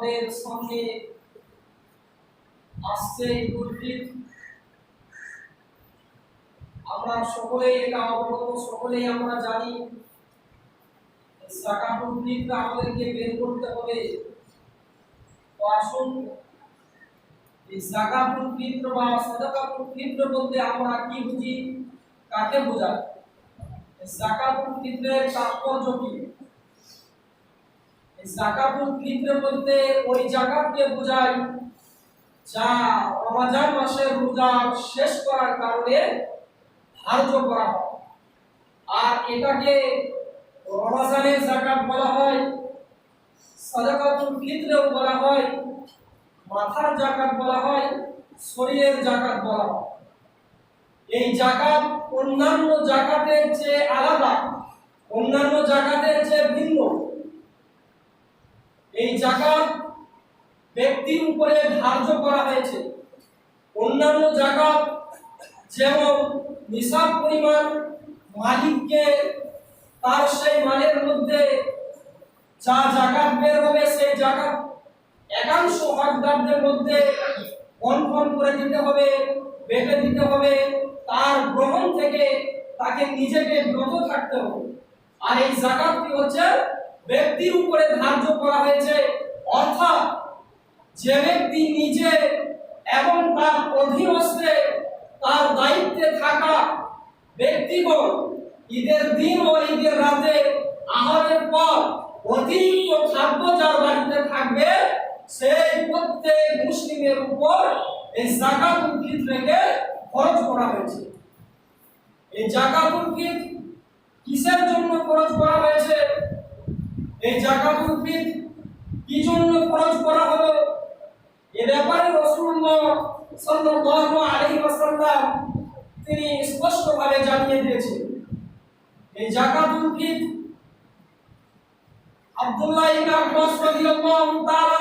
আমাদের সামনে আসছে ঈদুল আমরা সকলেই এটা অবগত, সকলেই আমরা জানি। জাকাতুল ফিতর আমাদেরকে বের করতে হবে। তো আসুন, এই জাকাতুল ফিতর বা সাদাকাতুল ফিতর বলতে আমরা কি বুঝি, কাকে বোঝায়? জাকাতুল ফিতরের তাৎপর্য কি? জাকাতুল ফিতর বলতে ওই জাকাতকে বোঝায়, যা রমজান মাসের রোজা শেষ করার কারণে ধার্য করা আর এটাকে রমজানের জাকাত বলা হয়, সাদাকাতুল ফিতরেও বলা হয়, মাথার জাকাত বলা হয়, শরীরের জাকাত বলা হয়। এই জাকাত অন্যান্য জাকাতের চেয়ে আলাদা, অন্যান্য জাকাতের চেয়ে ভিন্ন। এই জাকাত ব্যক্তির উপরে ধার্য করা হয়েছে। অন্যান্য জাকাত যেমন নিসাব পরিমাণ মালিককে তার সেই মালের মধ্যে যা জাকাত বের হবে, সেই জাকাত একাংশ হকদারদের মধ্যে বন্টন করে দিতে হবে, বেঁধে দিতে হবে। তার গ্রহণ থেকে তাকে নিজেকে বিরত থাকতে হবে। আর এই জাকাতটি হচ্ছে ব্যক্তির উপরে ধার্য করা হয়েছে। অর্থাৎ যে ব্যক্তি নিজে এবং তার অধীনস্থে তার দায়িত্বে থাকা ব্যক্তিগণ ঈদের দিন ও ঈদের রাতে আহারের পর অতিরিক্ত খাদ্য যার বাড়িতে থাকবে, সেই প্রত্যেক মুসলিমের উপর এই জাকাতুল ফিতরকে খরচ করা হয়েছে। এই জাকাতুল ফিতর কিসের জন্য খরচ করা হয়েছে? এই জাকাতুল ফিতর কি জন্য খরচ করা হলো? এ ব্যাপারে রাসূলুল্লাহ সাল্লাল্লাহু আলাইহি ওয়াসাল্লাম তিনি স্পষ্টভাবে জানিয়ে দিয়েছেন। এই জাকাতুল ফিতর আব্দুল্লাহ ইবনে আব্বাস রাদিয়াল্লাহু তাআলা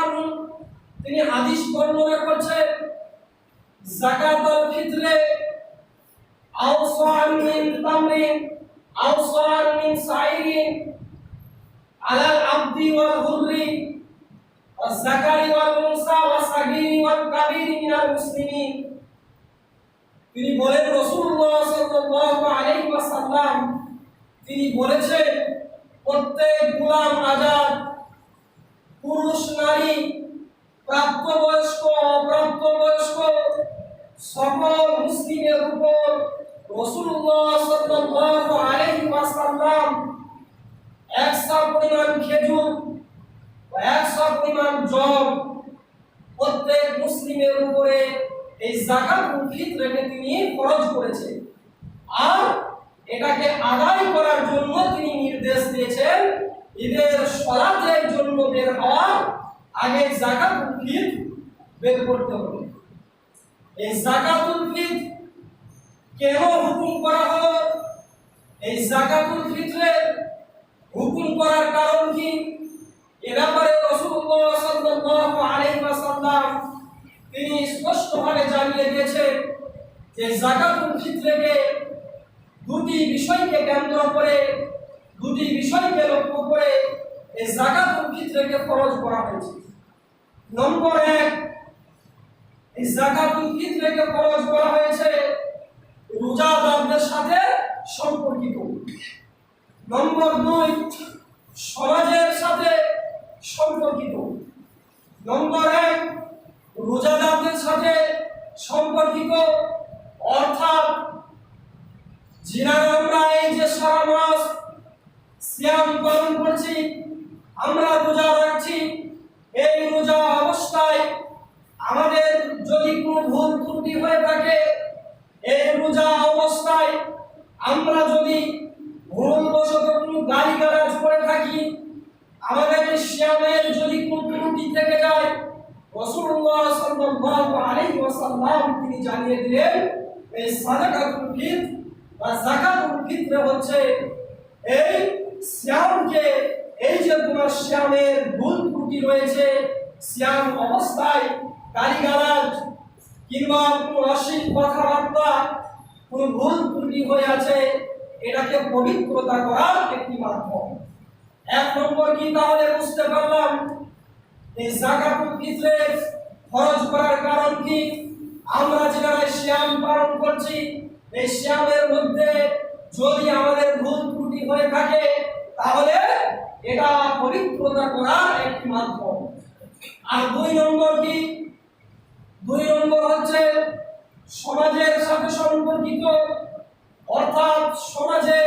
তিনি হাদিস বর্ণনা করছেন, জাকাতুল ফিতরে আওসান মিন তামরিন আওসান মিন সাইরিন আলাল আবদি ওয়াল হুররি والذكر والأنثى والصغير والكبير من المسلمين তিনি বলেন রাসূলুল্লাহ সাল্লাল্লাহু আলাইহি ওয়াসাল্লাম তিনি বলেছেন প্রত্যেক গোলাম আজাদ পুরুষ নারী প্রাপ্তবয়স্ক অপ্রাপ্তবয়স্ক সকল মুসলিমের উপর রাসূলুল্লাহ সাল্লাল্লাহু আলাইহি ওয়াসাল্লাম একশো পরিমাণ খেজুর একশো পরিমাণ জল। প্রত্যেক মুসলিমের উপরে এই জাকাতুল ফিতরকে তিনি ফরজ করেছেন। আর এটাকে আদায় করার জন্য তিনি নির্দেশ দিয়েছেন, ঈদের সলাতের জন্য বের হওয়া আগে জাকাতুল ফিতর বের করতে হবে। এই জাকাতুল ফিতর কেন হুকুম করা হলো? এই জাকাতুল ফিতরের হুকুম করার কারণ কি? এ ব্যাপারে রাসূলুল্লাহ সাল্লাল্লাহু আলাইহি তিনি স্পষ্টভাবে জানিয়ে দিয়েছেন যে জাকাতুল ফিতরকে দুটি বিষয়কে কেন্দ্র করে, দুটি বিষয়কে লক্ষ্য করে এই জাকাতুল ফিতরকে ফরজ করা হয়েছে। নম্বর এক, এই জাকাতুল ফিতরকে ফরজ করা হয়েছে রোজাদারদের সাথে সম্পর্কিত। নম্বর দুই, সমাজের সাথে সম্পর্কিত। নম্বর এক, রোজাদারদের সাথে সম্পর্কিত। অর্থাৎ আমরা এই যে সারা মাস শ্যাম পালন করছি, আমরা রোজা রাখছি, এই রোজা অবস্থায় আমাদের যদি কোনো ভুল ত্রুটি হয়ে থাকে, এই রোজা অবস্থায় আমরা যদি ভুলবশত কোনো গালি গালাজ করে থাকি আমাদের শ্যামের যদি কোনো ত্রুটি থেকে যায় রাসূলুল্লাহ সাল্লাল্লাহু আলাইহি ওয়াসাল্লাম তিনি জানিয়ে দিলেন, এই সাদাকাতুল ফিতর বা যাকাতুল ফিতর হচ্ছে এই শ্যামকে, এই যে তোমার শ্যামের ভুল ত্রুটি রয়েছে, শ্যাম অবস্থায় গালিগালাজ কিংবা কোনো অশ্লীল কথাবার্তা, কোনো ভুল ত্রুটি হয়ে আছে এটাকে পবিত্রতা করার একটি মাধ্যম। এক নম্বর কি তাহলে বুঝতে পারলাম? এই জাকাতুল ফিতরে খরচ করার কারণ কি? আমরা যারা শ্যাম পালন করছি, এই শ্যামের মধ্যে যদি আমাদের ভুল ত্রুটি হয়ে থাকে, তাহলে এটা পবিত্রতা করার একটি মাধ্যম। আর দুই নম্বর কি? দুই নম্বর হচ্ছে সমাজের সাথে সম্পর্কিত অর্থাৎ সমাজে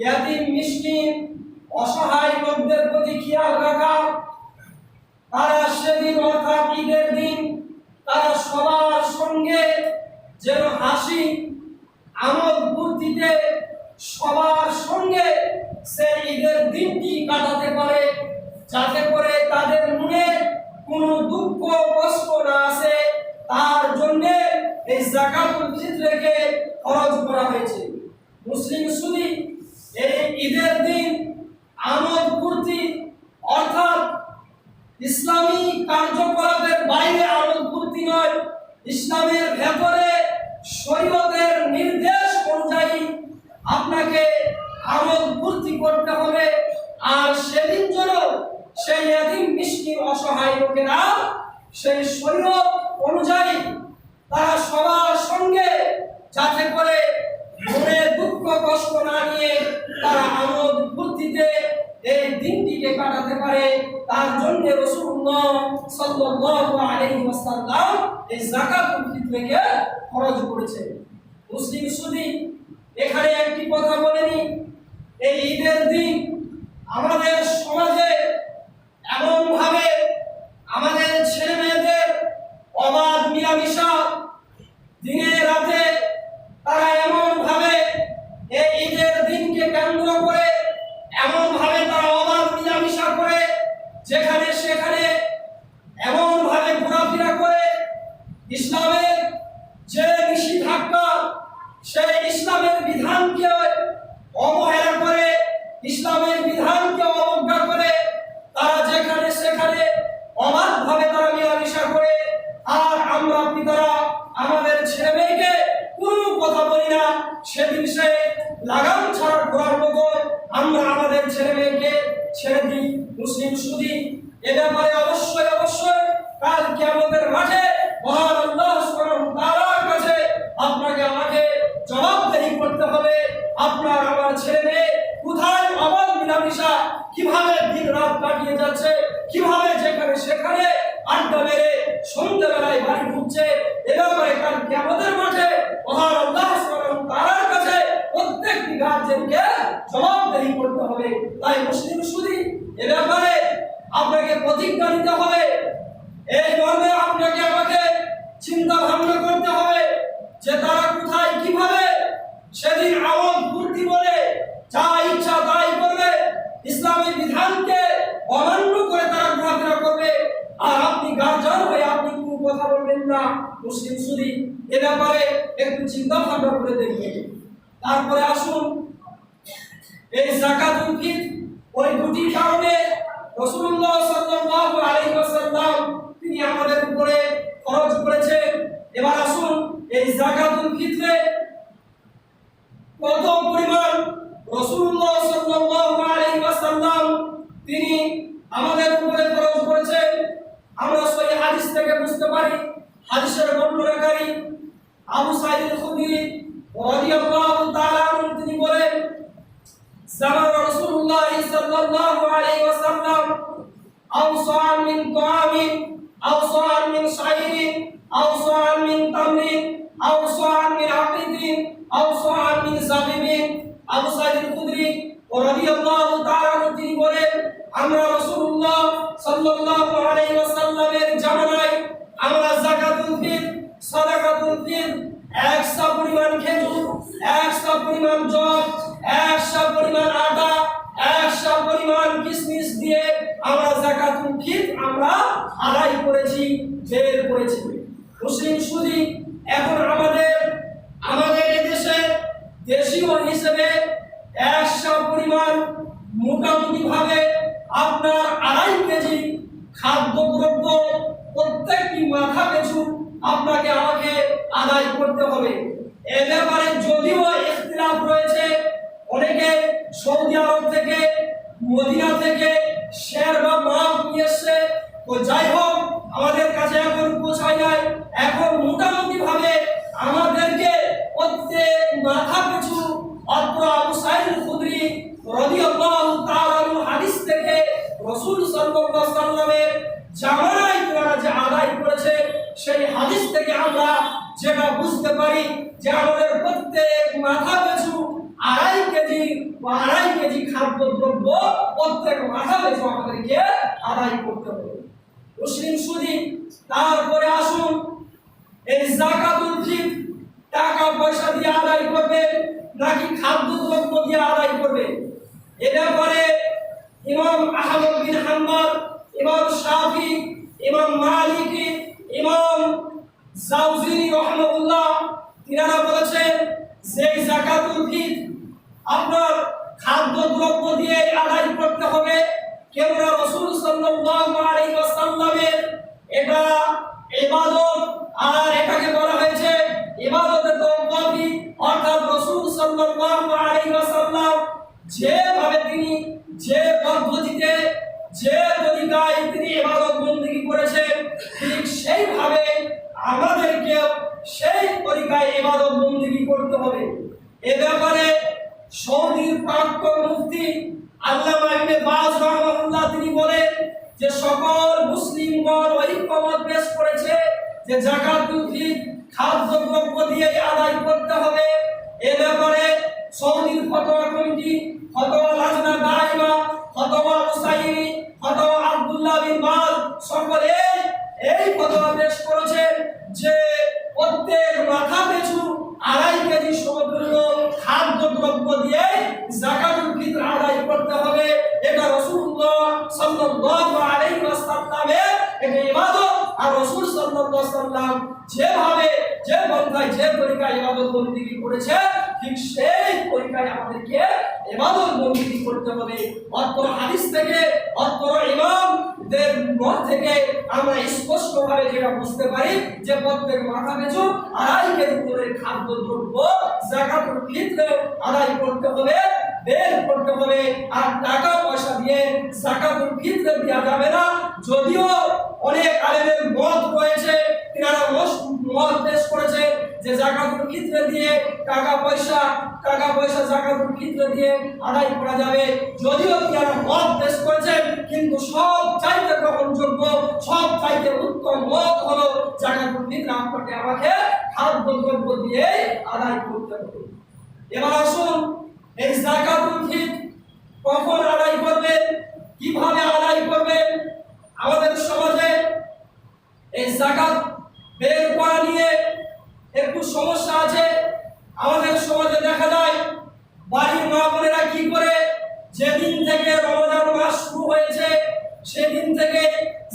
ইয়াতিম মিসকিন অসহায় লোকদের প্রতি খেয়াল রাখা। তারা সেদিন অর্থাৎ ঈদের দিন তারা সবার সঙ্গে যেন হাসি, আমোদ ফুর্তিতে সবার সঙ্গে সেই ঈদের দিনটি কাটাতে পারে, যাতে করে তাদের মনে কোনো দুঃখ কষ্ট না আসে তার জন্য এই জাকাতুল ফিতরকে খরচ করা হয়েছে মুসলিম শুধু এই ঈদের দিন আমোদ ফুর্তি অর্থাৎ ইসলামী কার্যকলাপের বাইরে আমল ফুর্তি নয় ইসলামের ভেতরে শরীয়তের নির্দেশ অনুযায়ী আপনাকে আমল ফুর্তি করতে হবে। আর সেদিন যেন সেই এদিন মিষ্টি অসহায় লোকেরা সেই শরীয়ত অনুযায়ী তারা সবার সঙ্গে যাতে করে মনে দুঃখ, কষ্ট না নিয়ে তারা আমোদ ফুর্তিতে এই দিনটিকে কাটাতে পারে। তার জন্য রাসূলুল্লাহ সাল্লাল্লাহু আলাইহি ওয়াসাল্লাম এই যাকাতুল ফিতরকে খরচ করেছেন মুসলিম শুধু এখানে একটি কথা বলেনি, এই ঈদের দিন আমাদের সমাজে এমন ভাবে আমাদের ছেলে মেয়েদের অবাধ মিলামিশা দিনে রাতে তারা এমন ভাবে এই ঈদের দিনকে কেন্দ্র করে এমন ভাবে তারা অবাধ মিলামিশা করে, যেখানে সেখানে এমন ভাবে ঘোরাফেরা করে ইসলামের যে নিষেধাজ্ঞা সেই ইসলামের বিধানকে অবহেলা করে, ইসলামের বিধানকে অবজ্ঞা করে, তারা যেখানে সেখানে অবাধ ভাবে তারা মিলামিশা করে, আর আমরা পিতারা, আমাদের ছেলে মেয়েকে কোনো কথা বলি না, সেদিন সে লাগাম ছাড়া ঘোরার মতো আমরা আমাদের ছেলে মেয়েকে ছেড়ে দিই মুসলিম সুদি এ ব্যাপারে অবশ্যই অবশ্যই কাল কিয়ামতের মাঠে মহান আল্লাহ সুবহানাহু ওয়া তাআলার কাছে আপনাকে আমাকে জবাবদেহি করতে হবে আপনার আমার ছেলে মেয়ে কোথায় অবাধ মিলামিশা কীভাবে দিন রাত কাটিয়ে যাচ্ছে কীভাবে যেখানে সেখানে আড্ডা মেরে সন্ধ্যেবেলায় বাড়ি ঢুকছে এ ব্যাপারে কাল কিয়ামতের মাঠে মহান আল্লাহ সুবহানাহু ওয়া তাআলার কাছে প্রত্যেকটি গার্জেনকে জবাবদেহি করতে হবে তাই মুসলিম শুধু এ ব্যাপারে আপনাকে প্রতিজ্ঞা নিতে হবে এই মর্মে আপনাকে আমাকে চিন্তা ভাবনা করতে হবে যে তারা কোথায় কীভাবে সেদিন আমল ফুর্তি বলে যা ইচ্ছা তাই করবে ইসলামী বিধানকে অমান্য করে তারা ঘোরাফেরা করবে আর আপনি গার্জান হয়ে আপনি কোনো কথা বলবেন না মুসলিম শুধু এ ব্যাপারে একটু চিন্তা ভাবনা করে দেখবেন তারপরে আসুন এই জাকাতুল ফিত ওই দুটি কারণে রাসূলুল্লাহ আমরা রসুল্লাহ সাল্লাল্লাহু আলাইহি ওয়াসাল্লামের জামানায় আমরা যাকাতুল ফিত সাদাকাতুল ফিত একশো পরিমাণ খেজুর একশো পরিমাণ জব একশো পরিমাণ আটা একশো পরিমাণ কিশমিশ দিয়ে আমরা জাকাতুল ফিত আমরা আদায় করেছি বের করেছি মুসলিম সুদি এখন আমাদের আমাদের দেশে দেশীয় হিসেবে একশো পরিমাণ মোটামুটি ভাবে আপনার আড়াই কেজি খাদ্যদ্রব্য প্রত্যেকটি মাথা পিছু আপনাকে আমাকে আদায় করতে হবে এ ব্যাপারে যদিও ইখতিলাফ রয়েছে অনেকে সৌদি আরব থেকে মদিনা থেকে শের বা মাপ নিয়ে এসছে তো যাই হোক আমাদের কাছে এখন পৌঁছায় নাই এখন মোটামুটি ভাবে আমাদেরকে প্রত্যেক মাথা পিছু অত্র আবু সাইদ খুদরি রাদিয়াল্লাহু তাআলা আনহু হাদিস থেকে রাসূল সাল্লাল্লাহু আলাইহি সাল্লামের জামানায় তারা যে আদায় করেছে সেই হাদিস থেকে আমরা যেটা বুঝতে পারি যে আমাদের প্রত্যেক মাথা পিছু আড়াই কেজি বা আড়াই কেজি খাদ্য দ্রব্য প্রত্যেক মাথা পিছু আমাদেরকে আদায় করতে হবে মুসলিম সুদী তারপরে আসুন এই জাকাতুল ফিতর টাকা পয়সা দিয়ে আদায় করবে, নাকি খাদ্য দ্রব্য দিয়ে আদায় করবে? এ ব্যাপারে ইমাম আহমদ বিন হাম্বল ইমাম শাফি, ইমাম মালিকি, ইমাম জাউজিনি রহমাতুল্লাহ তিনারা বলেছেন যে জাকাতুল ফিতর আপনার খাদ্য দ্রব্য দিয়ে আদায় করতে হবে, কেননা রসুল সাল্লাল্লাহু আলাইহি ওয়াসাল্লামের এটা ইবাদত, আর এটাকে বলা হয়েছে ইবাদতের তওয়াফি অর্থাৎ রসুল সাল্লাল্লাহু আলাইহি ওয়াসাল্লাম যেভাবে তিনি যে পদ্ধতিতে, যে তরিকায় তিনি ইবাদত বন্দেগী করেছেন, ঠিক সেইভাবে আমাদেরকেও সেই তরিকায় ইবাদত বন্দেগী করতে হবে। এ ব্যাপারে সৌদির প্রাক্তন মুফতি আল্লামা ইবনে বাজ যে সকল মুসলিমগণ ঐক্যমত পেশ করেছে যে জাকাতুল ফিতর খাদ্য দ্রব্য দিয়ে আদায় করতে হবে। এ ব্যাপারে সৌদির ফতোয়া কমিটি, ফতোয়া লাজনা দাইমা ফতোয়া হুসাইনি, ফতোয়া আব্দুল্লাহ বিন বাজ সকলে এই ফতোয়া পেশ করেছেন যে প্রত্যেক মাথা পিছু আড়াই কেজি সমুদ্র খাদ্য দ্রব্য দিয়ে জাকাতুল ফিতর আদায় করতে হবে। এটা রাসূলুল্লাহ সাল্লাল্লাহু আলাইহি ওয়াসাল্লামের এটা ইবাদত আর রাসূল ওয়াসাল্লাম যেভাবে যে পন্থায়, যে তরিকায় ইবাদত বন্দেগী করেছে, ঠিক সেই তরিকায় আমাদেরকে ইবাদত বন্দেগী করতে হবে। অত্র হাদিস থেকে অত্র ইমামদের মত থেকে আমরা স্পষ্টভাবে যেটা বুঝতে পারি, যে প্রত্যেক মাথা পিছু আড়াই কেজি করে খাদ্য দ্রব্য ফিতর আদায় করতে হবে বের করতে হবে আর টাকা পয়সা দিয়ে জাকাতুল ফিতর দেওয়া যাবে না। যদিও অনেক আলেমের মত রয়েছে, তিনারা মত পেশ করেছে যে জাকাতুল ফিতর দিয়ে টাকা পয়সা টাকা পয়সা জাকাতুল ফিতর দিয়ে আদায় করা যাবে। যদিও তিনারা মত পেশ করেছেন, কিন্তু সব চাইতে গ্রহণযোগ্য, সব চাইতে উত্তম মত হলো জাকাতুল ফিতর আপনাকে আমাকে খাদ্য দ্রব্য দিয়ে আদায় করতে হবে। এবার আসুন এই জাকাতুল ফিতর কখন আদায় করবেন কীভাবে আদায় করবেন আমাদের সমাজে এই জাকাত বের করা নিয়ে একটু সমস্যা আছে। আমাদের সমাজে দেখা যায়, বাড়ির মা বোনেরা কি করে? যেদিন থেকে রমজান মাস শুরু হয়েছে, সেদিন থেকে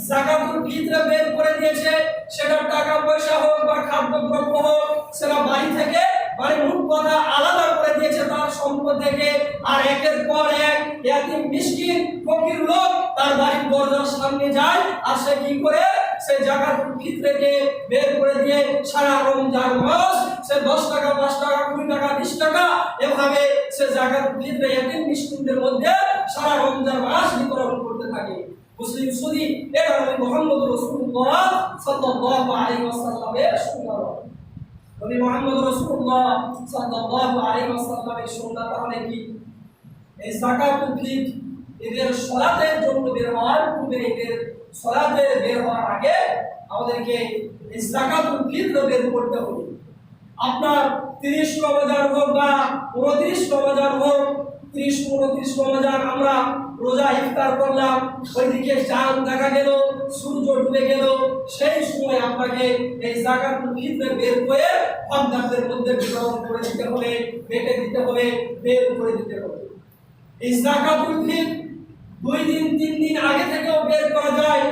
জাকাতুল ফিতর বের করে দিয়েছে। সেটা টাকা পয়সা হোক বা খাদ্যদ্রব্য হোক, সেটা বাড়ি থেকে মানে মুখ কথা আলাদা করে দিয়েছে তার সম্পদ থেকে। আর একের পর এক এতিম, মিসকিন, ফকির লোক তার বাড়ির দরজার সামনে যায় আর সে কি করে? সে জাকাতুল ফিতরকে বের করে দিয়ে সারা রমজান মাস সে দশ টাকা, পাঁচ টাকা, কুড়ি টাকা, বিশ টাকা এভাবে সে জাকাতুল ফিতরে এতিম, মিসকিনদের মধ্যে সারা রমজান মাস বিতরণ করতে থাকে। মুসলিম সুদি এটা মোহাম্মদ রাসূলুল্লাহ সাল্লাল্লাহু আলাইহি ওয়াসাল্লামের সুন্নাহ নবী মোহাম্মদ রাসূলুল্লাহ সাল্লাল্লাহু আলাইহি ওয়াসাল্লামের সুন্নাত তাহলে কি? এই জাকাতুল ফিতর এদের সালাতের জন্য বের হওয়ার পূর্বে এদের সলাতের বের হওয়ার আগে আমাদেরকে এই জাকাতুল ফিতর বের করতে হবে। আপনার তিরিশ রমজান হোক বা উনত্রিশ রমজান হোক, ত্রিশ, উনত্রিশ রমজান আমরা রোজা ইফতার করলাম, ওইদিকে চাঁদ দেখা গেল, সূর্য ডুবে গেল, সেই সময় আপনাকে এই জাকাতুল ফিতর বের করে হকদারদের মধ্যে বিতরণ করে দিতে হবে বেটে দিতে হবে, বের করে দিতে হবে। এই জাকাতুল ফিতর দুই দিন, তিন দিন আগে থেকেও বের করা যায়,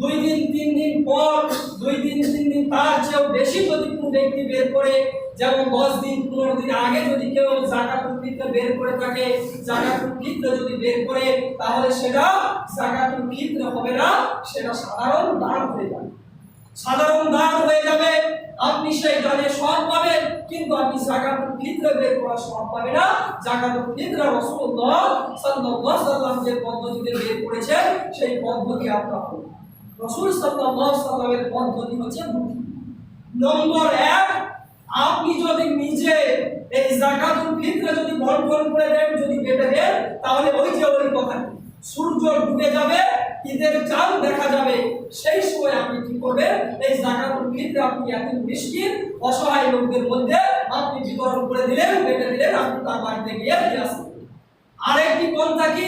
দুই দিন, তিন দিন পর, দুই দিন, তিন দিন তার চেয়েও বেশি যদি কোনো ব্যক্তি বের করে যেমন দশ দিন, পনেরো দিন আগে যদি কেউ জাকাতুল ফিতর বের করে থাকে জাকাতুল ফিতর যদি বের করে, তাহলে সেটা জাকাতুল ফিতর হবে না, সেটা সাধারণ দান হয়ে যাবে। সাধারণ দান হয়ে যাবে। আপনি সেই দানে সব পাবেন, কিন্তু আপনি জাকাতুল ফিতর বের করার সব পাবেন না। জাকাতুল ফিতর রাসূলুল্লাহ সাল্লাল্লাহু আলাইহি ওয়াসাল্লাম যে পদ্ধতিতে বের করেছেন, সেই পদ্ধতি আপনার। রসুল সাল্লাল্লাহু আলাইহি সাল্লামের পদ্ধতি হচ্ছে নম্বর এক আপনি যদি নিজে এই জাকাতুল ফিতরে যদি বন্টন করে দেন, যদি কেটে দেন, তাহলে ওই যে ওই কথা। সূর্য ডুবে যাবে, ঈদের চাঁদ দেখা যাবে। সেই সময় আপনি কি করবেন? এই জাকাতুল ফিতরে আপনি এত মিষ্টির অসহায় লোকদের মধ্যে আপনি বিতরণ করে দিলেন, কেটে দিলেন, আপনি তার বাড়িতে গিয়ে দিয়ে আসবেন আরেকটি পন্থা কি?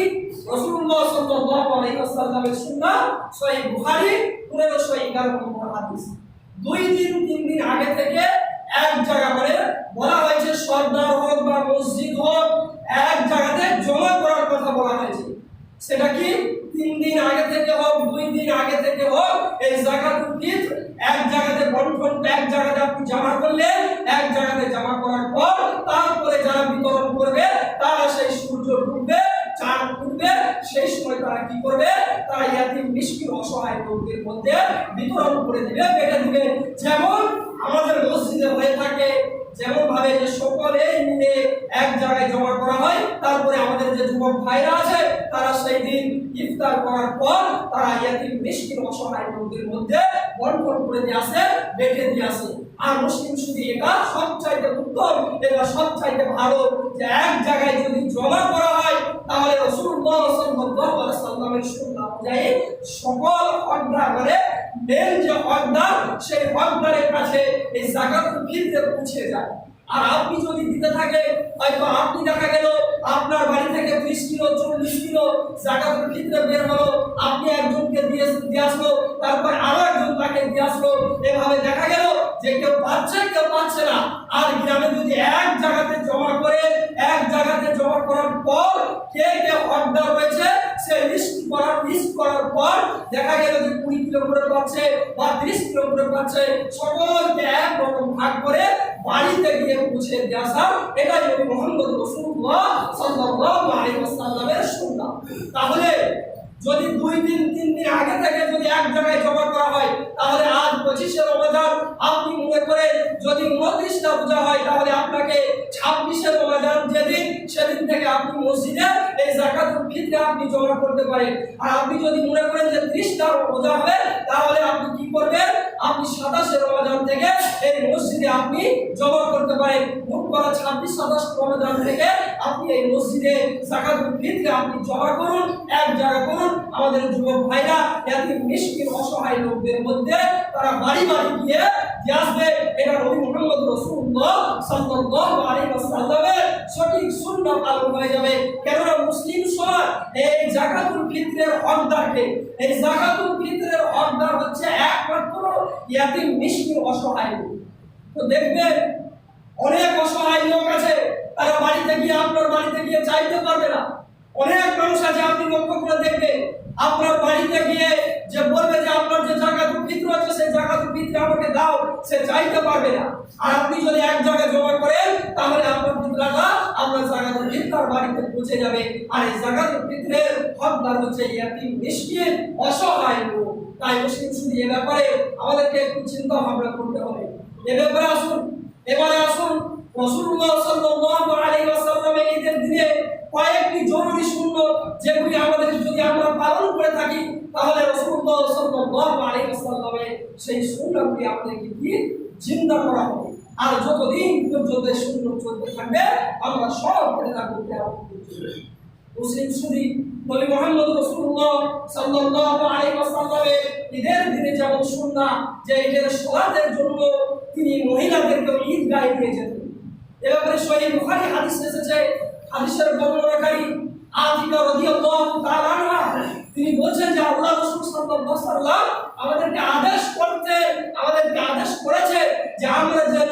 রাসূলুল্লাহ সাল্লাল্লাহু আলাইহি ওয়াসাল্লামের সুন্নাহ, সহিহ বুখারী 1511 নম্বর হাদিস। দুই দিন, তিন দিন আগে থেকে এক জায়গা করে বলা হয়েছে সর্দার হোক বা মসজিদ হোক, এক জায়গাতে জমা করার কথা বলা হয়েছে। সেটা কি? তিন দিন আগে থেকে হোক, দুই দিন আগে থেকে হোক, এই জাকাতুল ফিতর, এক জায়গাতে বন্টন, এক জায়গাতে আপনি জমা করলেন, এক জায়গাতে জমা করার পর তারপরে যারা বিতরণ করবে, তারা সেই সূর্য ডুববে, চাঁদ উঠবে সেই সময় তারা কি করবে? তারা ইয়াতিম মিষ্কিন অসহায় লোকদের মধ্যে বিতরণ করে দিবে বেটে দিবে। যেমন আমাদের মসজিদে হয়ে থাকে। যেমন ভাবে যে সকলেই মিলে এক জায়গায় জমা করা হয়, তারপরে আমাদের যে যুবক ভাইরা আছে, তারা সেই দিন ইফতার করার পর তারা ইয়াতিম মিষ্কিন অসহায় লোকদের মধ্যে বন্টন করে দিয়ে আসে বেটে দিয়ে আসে। আর মুসলিম শুধু এটা, সবচাইতে উত্তম, এটা সবচাইতে ভালো যে এক জায়গায় যদি জমা করা হয়, তাহলে রাসূলুল্লাহ সাল্লাল্লাহু আলাইহি অনুযায়ী সকল হকদার মানে মেন যে হকদার, সেই হকদারের কাছে এই জাকাতুল ফিতর পৌঁছে যায়। আর আপনি যদি দিতে থাকে, হয়তো আপনি দেখা গেল আপনার বাড়ি থেকে ত্রিশ কিলো, চল্লিশ কিলো জাকাতুল ফিতর বের হলো, আপনি একজনকে দিয়ে দিয়ে আসলো, তারপর আরও একজন তাকে দিয়ে আসলো। এভাবে দেখা গেল যে কেউ পাচ্ছে কেউ পাচ্ছে না। আর গ্রামে যদি এক জায়গাতে জমা করে, এক জায়গাতে জমা করার পর কে কে হকদার রয়েছে সে লিস্ট করার লিস্ট করার পর দেখা গেল যে কুড়ি কিলো করে পাচ্ছে বা ত্রিশ কিলো করে পাচ্ছে, সকলকে এক রকম ভাগ করে বাড়িতে গিয়ে বুঝে দিয়ে এটাই মোহাম্মদ রসুল্লাহ সাল্লাল্লাহু আলাইহি ওয়াসাল্লামের সুন্নাহ তাহলে যদি দুই দিন, তিন দিন আগে থেকে যদি এক জায়গায় জমা করা হয়, তাহলে আজ পঁচিশে রমজান। আপনি মনে করে যদি উনত্রিশটা পূজা হয়, তাহলে আপনাকে ছাব্বিশে রমজান যেদিন, সেদিন থেকে আপনি মসজিদে এই জাকাতুল ফিতরে আপনি জমা করতে পারেন। আর আপনি যদি মনে করেন যে ত্রিশটা রোজা হবে, তাহলে আপনি কি করবেন? আপনি সাতাশে রমজান থেকে এই মসজিদে আপনি জমা করতে পারেন। মোট করা ছাব্বিশ, সাতাশ রমজান থেকে আপনি এই মসজিদে জাকাতুল ফিতরে আপনি জমা করুন, এক জায়গা করুন আমাদের যুবক ভাইরা এত মিষ্টির অসহায় লোকদের মধ্যে তারা বাড়ি বাড়ি গিয়ে আসবে। এটা নবী মুহাম্মদ সঠিক পালন হয়ে যাবে। কেননা মুসলিম সমাজ এই জাকাতুল ফিতরের হকদারকে এই জাকাতুল ফিতরের হকদার হচ্ছে একমাত্র ইয়াতিম অসহায় লোক। তো দেখবেন, অনেক অসহায় লোক আছে, তারা বাড়িতে গিয়ে আপনার বাড়িতে গিয়ে চাইতে পারবে না। অনেক মানুষ আছে, আপনি লক্ষ্য করে দেখবেন, আপনার বাড়িতে গিয়ে যে বলবে যে আপনার যে জায়গাতে পিত্র আছে, সেই জায়গাতে পিত্র আমাকে দাও, সে চাইতে পারবে না। আর আপনি যদি এক জায়গায় জমা করেন, তাহলে আপনার পিত্রাটা আপনার জায়গাতে পিত্রার বাড়িতে পৌঁছে যাবে। আর এই জায়গাতে পিত্রের হকদার হচ্ছে ইয়াতিম মিসকিন অসহায় লোক। তাই মুসলিম শুধু এ ব্যাপারে আমাদেরকে একটু চিন্তা ভাবনা করতে হবে। এ ব্যাপারে আসুন, এবারে আসুন। রাসূলুল্লাহ সাল্লাল্লাহু আলাইহি ওয়াসাল্লামের ঈদের দিনে কয়েকটি জরুরি শূন্য যেগুলি আমাদের যদি আমরা পালন করে থাকি, তাহলে রাসূলুল্লাহ সাল্লাল্লাহু আলাইহি ওয়াসাল্লামের সেই সুন্নাহগুলি আমাদেরকে কি হবে আর যতদিন পর্যন্ত এই শূন্য চলতে থাকবে, আমরা সব করে থাকব কিয়ামত পর্যন্ত। মুসলিম শুধু নবী মোহাম্মদ ওয়াসাল্লামের ঈদের দিনে যেমন সুন্নাহ যে ঈদের সালাতের জন্য তিনি মহিলাদেরকে ঈদগাহে যেতেন এ ব্যাপারে সহিহ বুখারী হাদিস এসেছে। হাদিসের বর্ণনাকারী আতিকা রাদিয়াল্লাহু তাআলা আনহা, তিনি বলছেন যে আল্লাহ রাসূল সাল্লাল্লাহু আলাইহি আমাদেরকে আদেশ করতে, আমাদেরকে আদেশ করেছে যে আমরা যেন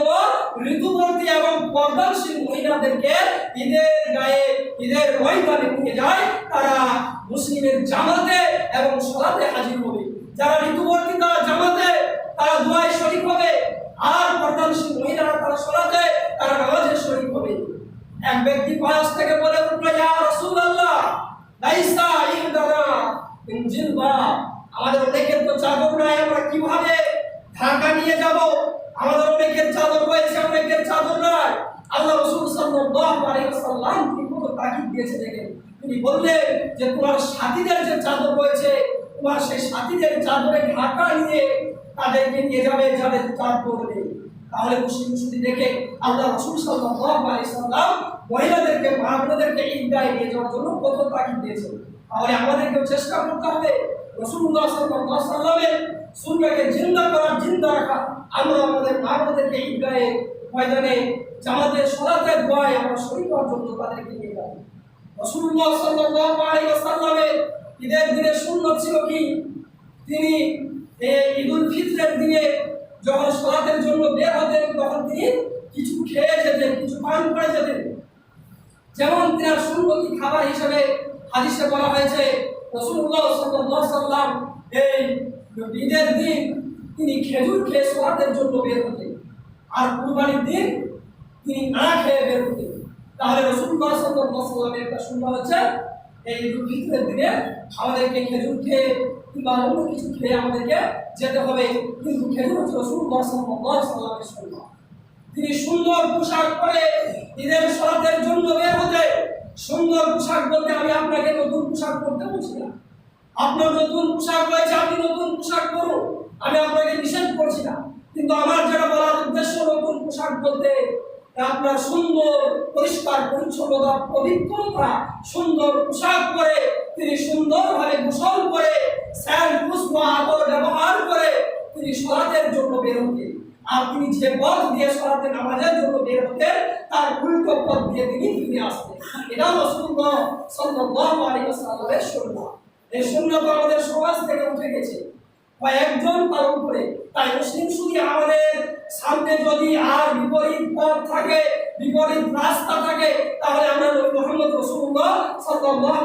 ঋতুবতী এবং পর্দাশীল মহিলাদেরকে ঈদের গায়ে, ঈদের ময়দানে নিয়ে যায় তারা মুসলিমের জামাতে এবং সালাতে হাজির হবে। যারা ঋতুবর্তী তারা জামাতে, তারা দোয়ায় শরীক হবে। আর পর্দাশীল মহিলারা তারা সালাতে তারা নামাজে শরীক হবে এক ব্যক্তি পাশ থেকে বলে উঠল, ইয়া রাসূলুল্লাহ, লাইসা ইনদানা মিন জিলবাব আমাদের অনেকের তো চাদর নাই, আমরা কীভাবে ঢাকা নিয়ে যাব? আমাদের অনেকের চাদর রয়েছে অনেকের চাদর নাই। আল্লাহ রাসূল সাল্লাল্লাহু আলাইহি ওয়াসাল্লাম কি কত তাকিদ দিয়েছে, দেখেন। তিনি বললেন যে, তোমার সাথীদের যে চাদর রয়েছে, তোমার সেই সাথীদের চাদরে ঢাকা নিয়ে তাদেরকে নিয়ে যাবে যাদের চাদর নেই তাহলে মুসলিম শুধু দেখে আল্লাহ রসুল সাল্লাল্লাহু আলাইহি সাল্লাম মহিলাদেরকে মা বোনদেরকে ঈদগাহে নিয়ে যাওয়ার জন্য কত তাগিদ দিয়েছেন। তাহলে আমাদেরকেও চেষ্টা করতে হবে রসুল্লাহ আলাইহি সাল্লামের সুন্নাহকে জিন্দা করার, জিন্দা রাখা। আমরা আমাদের মা বোনদেরকে ঈদগাহে, ময়দানে জামাতের সলাতের দোয়ায় আমরা শরীর জন্য তাদেরকে নিয়ে যাব। রসুল্লাহ সাল্লাল্লাহু আলাইহি ওয়াসাল্লামের ঈদের দিনে সুন্নত ছিল কি? তিনি ঈদুল ফিতরের দিনে যখন সলাতের জন্য বের হতেন, তখন তিনি কিছু খেয়ে যেতেন, কিছু পান করে যেতেন। যেমন তার সুন্নতি খাবার হিসেবে হাদিসে বলা হয়েছে রসুল্লাহ আলাইহি সাল্লাম এই ঈদের দিন তিনি খেজুর খেয়ে সলাতের জন্য বের হতেন। আর কুরবানির দিন তিনি না খেয়ে বের হতেন। তাহলে রসুল্লাহ আলাইহি সাল্লামের একটা সুন্নাহ হচ্ছে, এই ঈদুল ফিতরের দিনে আমাদেরকে খেজুর খেয়ে কিংবা অন্য কিছু খেয়ে আমাদেরকে যেতে হবে। কিন্তু খেজুর হচ্ছে রসুল্লাহ সাল্লামের সুন্নাহ তিনি সুন্দর পোশাক পরে ঈদের সলাতের জন্য বের হতে, সুন্দর পোশাক বলতে আমি আপনাকে নতুন পোশাক পরতে বলছি না। আপনার নতুন পোশাক রয়েছে, আপনি নতুন পোশাক পরুন। আমি আপনাকে নিষেধ করছি না। কিন্তু আমার যেটা বলার উদ্দেশ্য নতুন পোশাক বলতে আপনার সুন্দর, পরিষ্কার পরিচ্ছন্নতা পবিত্রতা সুন্দর পোশাক পরে, তিনি সুন্দরভাবে গোসল করে, স্যান্ড পুষ্প আদর ব্যবহার করে, তিনি সলাতের জন্য বের হতেন। আর তিনি যে পথ দিয়ে সরাতে নামাজের জন্য বের হতেন, তার উল্টো পথ দিয়ে তিনি ফিরে আসতেন। এটা রসুল্লাহ সাল্লাল্লাহু আলাইহি ওয়াসাল্লামের সুন্নাহ এই সুন্নাহ তো আমাদের সমাজ থেকে উঠে গেছে। কয়েকজন পালন করে, তাই মুসলিম শুধু আমাদের সামনে যদি আর বিপরীত পথ থাকে, বিপরীত রাস্তা থাকে, তাহলে আমরা মোহাম্মদ রসুল্লাহ সাল্লাল্লাহু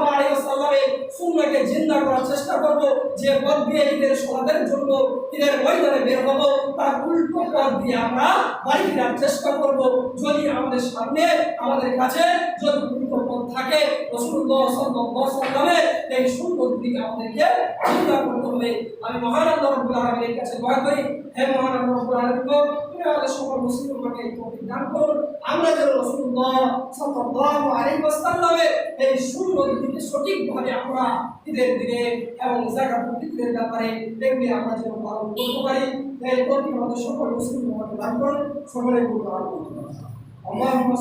আলাইহি জিন্দা করার চেষ্টা করব, যে পথ দিয়ে ঈদের সলাতের জন্য ঈদের ময়দানে বের হব, তার উল্টো পথ দিয়ে আমরা বাড়ি ফেরার চেষ্টা করব। যদি আমাদের সামনে, আমাদের কাছে যদি উল্টো পথ থাকে রাসূলুল্লাহ সাল্লাল্লাহু আলাইহি এই সুন্দর দিকে আমাদেরকে চিন্তা করতে হবে। আমি মহান আল্লাহ রাব্বুল কাছে দোয়া করি। হে মহান আল্লাহ রাব্বুল আলামিন আমাদের সকল মুসলিম উম্মাহকে এই তৌফিক দান করুন। আমরা যেন রাসূলুল্লাহ সাল্লাল্লাহু আলাইহি ওয়াসাল্লামের এই সুন্দর দিকে সঠিকভাবে আমরা ঈদের দিনে এবং যাকাত ফিতরের ব্যাপারে এগুলি আমরা যেন পালন করতে পারি। এই তৌফিক আমাদের সকল মুসলিম উম্মাহকে দান করুন। সকলে বলুন আল্লাহুম্মা